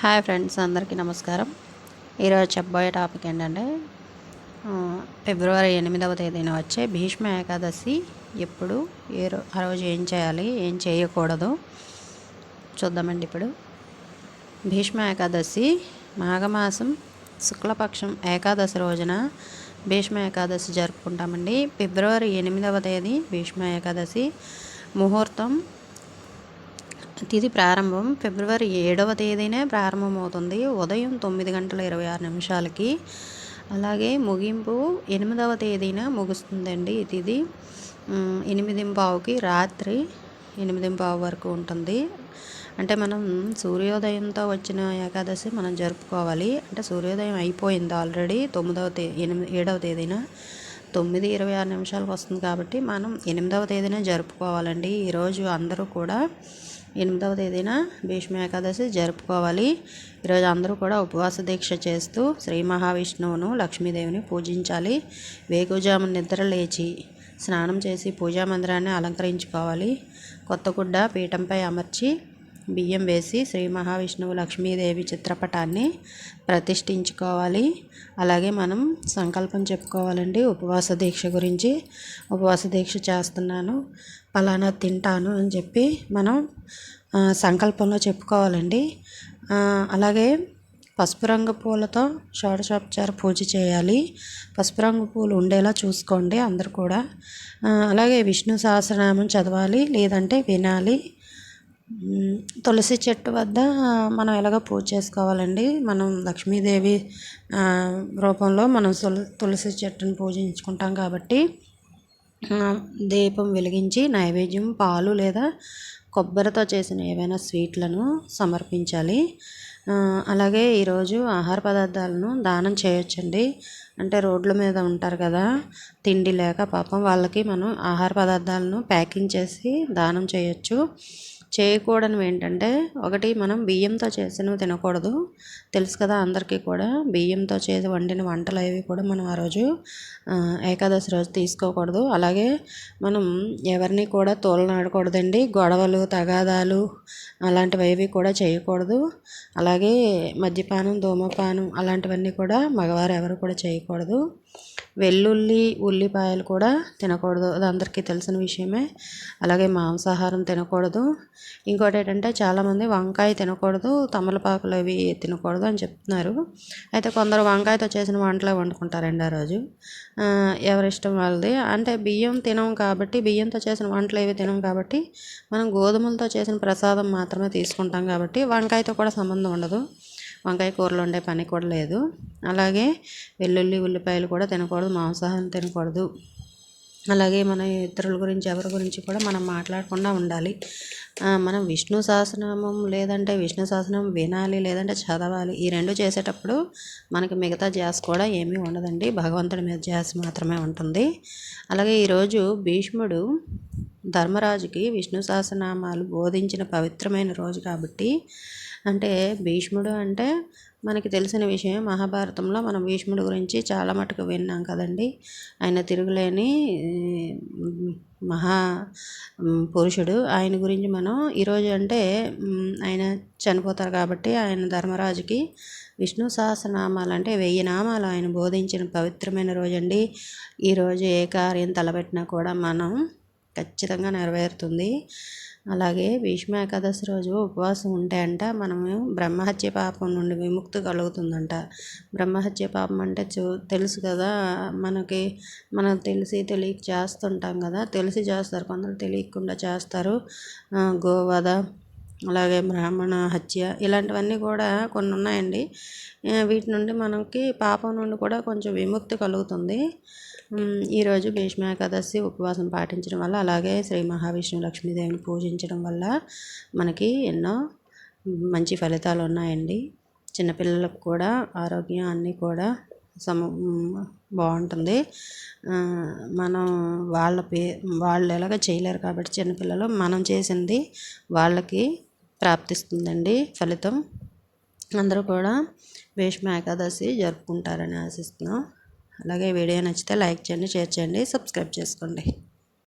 Hi friends అందరికీ నమస్కారం. ఈరోజు చెప్పబోయే టాపిక్ ఏంటంటే ఫిబ్రవరి ఎనిమిదవ తేదీన వచ్చే భీష్మ ఏకాదశి ఎప్పుడు ఏ రో ఆ రోజు ఏం చేయాలి ఏం చేయకూడదు చూద్దామండి ఇప్పుడు. భీష్మ ఏకాదశి మాఘమాసం శుక్లపక్షం ఏకాదశి రోజున భీష్మ ఏకాదశి జరుపుకుంటామండి. ఫిబ్రవరి ఎనిమిదవ తేదీ భీష్మ ఏకాదశి ముహూర్తం తిథి ప్రారంభం ఫిబ్రవరి ఏడవ తేదీనే ప్రారంభమవుతుంది. ఉదయం తొమ్మిది గంటల ఇరవై ఆరు నిమిషాలకి. అలాగే ముగింపు ఎనిమిదవ తేదీన ముగుస్తుందండి ఈ తిథి ఎనిమిది పావుకి రాత్రి ఎనిమిది పావు వరకు ఉంటుంది. అంటే మనం సూర్యోదయంతో వచ్చిన ఏకాదశి మనం జరుపుకోవాలి. అంటే సూర్యోదయం అయిపోయింది ఆల్రెడీ తొమ్మిదవ తే ఎనిమిది ఏడవ తేదీన. తొమ్మిది ఇరవై ఆరు నిమిషాలకు వస్తుంది కాబట్టి మనం ఎనిమిదవ తేదీన జరుపుకోవాలండి. ఈరోజు అందరూ కూడా ఎనిమిదవ తేదీన భీష్మ ఏకాదశి జరుపుకోవాలి. ఈరోజు అందరూ కూడా ఉపవాస దీక్ష చేస్తూ శ్రీ మహావిష్ణువును లక్ష్మీదేవిని పూజించాలి. వేకుజాము నిద్ర లేచి స్నానం చేసి పూజా మందిరాన్ని అలంకరించుకోవాలి. కొత్త గుడ్డ పీఠంపై అమర్చి బియ్యం వేసి శ్రీ మహావిష్ణువు లక్ష్మీదేవి చిత్రపటాన్ని ప్రతిష్ఠించుకోవాలి. అలాగే మనం సంకల్పం చెప్పుకోవాలండి. ఉపవాస దీక్ష గురించి ఉపవాస దీక్ష చేస్తున్నాను. పలానా తింటాను అని చెప్పి మనం సంకల్పంలో చెప్పుకోవాలండి. అలాగే పసుపు రంగు పూలతో షోడశోపచార పూజ చేయాలి. పసుపు రంగు పూలు ఉండేలా చూసుకోండి అందరు కూడా. అలాగే విష్ణు సహస్రనామం చదవాలి. లేదంటే వినాలి. తులసి చెట్టు వద్ద మనం ఎలాగ పూజ చేసుకోవాలండి. మనం లక్ష్మీదేవి రూపంలో మనం తులసి చెట్టును పూజించుకుంటాం కాబట్టి దీపం వెలిగించి నైవేద్యం పాలు లేదా కొబ్బరితో చేసిన ఏవైనా స్వీట్లను సమర్పించాలి. అలాగే ఈరోజు ఆహార పదార్థాలను దానం చేయొచ్చండి. అంటే రోడ్ల మీద ఉంటారు కదా తిండి లేక పాపం వాళ్ళకి మనం ఆహార పదార్థాలను ప్యాకింగ్ చేసి దానం చేయొచ్చు. చేయకూడనివి ఏంటంటే ఒకటి మనం బియ్యంతో చేసినవి తినకూడదు. తెలుసు కదా అందరికీ కూడా బియ్యంతో చేసి వండిన వంటలు అవి కూడా మనం ఆ రోజు ఏకాదశి రోజు తీసుకోకూడదు. అలాగే మనం ఎవరిని కూడా తోలనాడకూడదండి. గొడవలు తగాదాలు అలాంటివి ఏవి కూడా చేయకూడదు. అలాగే మద్యపానం ధూమపానం అలాంటివన్నీ కూడా మగవారు ఎవరు కూడా చేయకూడదు. వెల్లుల్లి ఉల్లిపాయలు కూడా తినకూడదు. అది అందరికీ తెలిసిన విషయమే. అలాగే మాంసాహారం తినకూడదు. ఇంకోటి ఏంటంటే చాలామంది వంకాయ తినకూడదు తమలపాకులు అవి తినకూడదు అని చెప్తున్నారు. అయితే కొందరు వంకాయతో చేసిన వంటలే వండుకుంటారండి ఆ రోజు. ఎవరిష్టం వాళ్ళది. అంటే బియ్యం తినం కాబట్టి బియ్యంతో చేసిన వంటలు ఏవి తినం కాబట్టి మనం గోధుమలతో చేసిన ప్రసాదం మాత్రమే తీసుకుంటాం కాబట్టి వంకాయతో కూడా సంబంధం ఉండదు. వంకాయ కూరలు వండే పని కూడా లేదు. అలాగే వెల్లుల్లి ఉల్లిపాయలు కూడా తినకూడదు మాంసాహారం తినకూడదు. అలాగే మన ఇతరుల గురించి ఎవరి గురించి కూడా మనం మాట్లాడకుండా ఉండాలి. మనం విష్ణు సహస్రనామం లేదంటే విష్ణు సహస్రనామం వినాలి లేదంటే చదవాలి. ఈ రెండు చేసేటప్పుడు మనకి మిగతా జాస్ కూడా ఏమీ ఉండదండి. భగవంతుడి మీద జాస్ మాత్రమే ఉంటుంది. అలాగే ఈరోజు భీష్ముడు ధర్మరాజుకి విష్ణు సహస్రనామాలు బోధించిన పవిత్రమైన రోజు కాబట్టి అంటే భీష్ముడు అంటే మనకి తెలిసిన విషయం మహాభారతంలో మనం భీష్ముడి గురించి చాలా మటుకు విన్నాం కదండి. ఆయన తిరుగులేని మహా పురుషుడు. ఆయన గురించి మనం ఈరోజు అంటే ఆయన చనిపోతారు కాబట్టి ఆయన ధర్మరాజుకి విష్ణు సహస్రనామాలు అంటే వెయ్యి నామాలు ఆయన బోధించిన పవిత్రమైన రోజండి. ఈరోజు ఏ కార్యం తలపెట్టినా కూడా మనం ఖచ్చితంగా నెరవేరుతుంది. అలాగే భీష్మ ఏకాదశి రోజు ఉపవాసం ఉంటే అంట మనము బ్రహ్మహత్య పాపం నుండి విముక్తి కలుగుతుందంట. బ్రహ్మహత్య పాపం అంటే చూ తెలుసు కదా మనకి మనం తెలిసి తెలియక చేస్తుంటాం కదా తెలిసి చేస్తారు. కొందరు తెలియకుండా చేస్తారు. గోవధ అలాగే బ్రాహ్మణ హత్య ఇలాంటివన్నీ కూడా కొన్ని ఉన్నాయండి వీటి నుండి మనకి పాపం నుండి కూడా కొంచెం విముక్తి కలుగుతుంది. ఈరోజు భీష్మ ఏకాదశి ఉపవాసం పాటించడం వల్ల అలాగే శ్రీ మహావిష్ణు లక్ష్మీదేవిని పూజించడం వల్ల మనకి ఎన్నో మంచి ఫలితాలు ఉన్నాయండి. చిన్నపిల్లలకు కూడా ఆరోగ్యం అన్నీ కూడా సమ బాగుంటుంది. మనం వాళ్ళ పే వాళ్ళు ఎలాగ చేయలేరు కాబట్టి చిన్నపిల్లలు మనం చేసింది వాళ్ళకి ప్రాప్తిస్తుందండి ఫలితం. అందరూ కూడా భీష్మ ఏకాదశి జరుపుకుంటారని ఆశిస్తున్నాం. అలాగే వీడియో నచ్చితే లైక్ చేయండి షేర్ చేయండి సబ్స్క్రైబ్ చేసుకోండి.